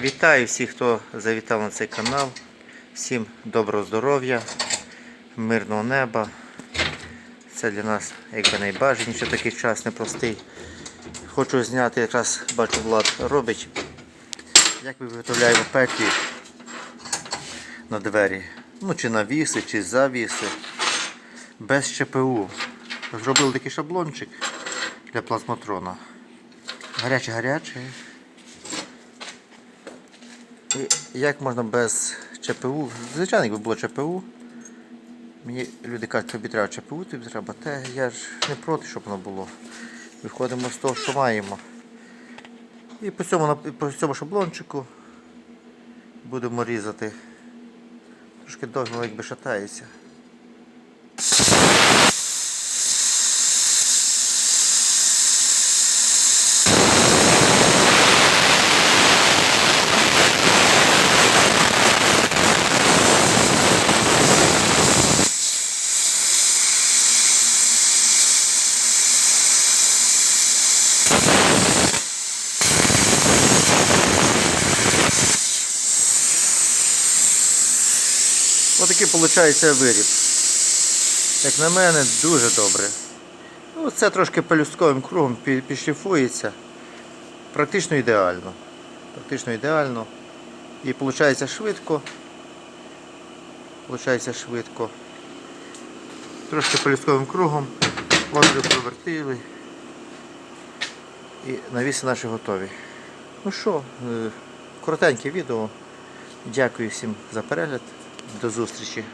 Вітаю всіх, хто завітав на цей канал. Всім доброго здоров'я, мирного неба. Це для нас якби найбажаніше такий час непростий. Хочу зняти, якраз бачу Влад робить, як ми виготовляємо петлі на двері. Ну чи навіси, чи завіси. Без ЧПУ. Зробили такий шаблончик для плазматрона. Гаряче-гаряче. І як можна без ЧПУ? Звичайно, якби було ЧПУ. Мені люди кажуть, тобі треба ЧПУ, тобі треба те. Я ж не проти, щоб воно було. Виходимо з того, що маємо. І по цьому, по цьому шаблончику будемо різати. Трошки довго якби шатається. Отакий виходить виріб. Як на мене, дуже добре. Ну, це трошки пелюстковим кругом пі- підшліфується. Практично ідеально. Практично ідеально. І виходить швидко. Получається швидко. Трошки пелюстковим кругом. Отвір провертили. І навіси наші готові. Ну що, е, коротеньке відео. Дякую всім за перегляд. До зустрічі.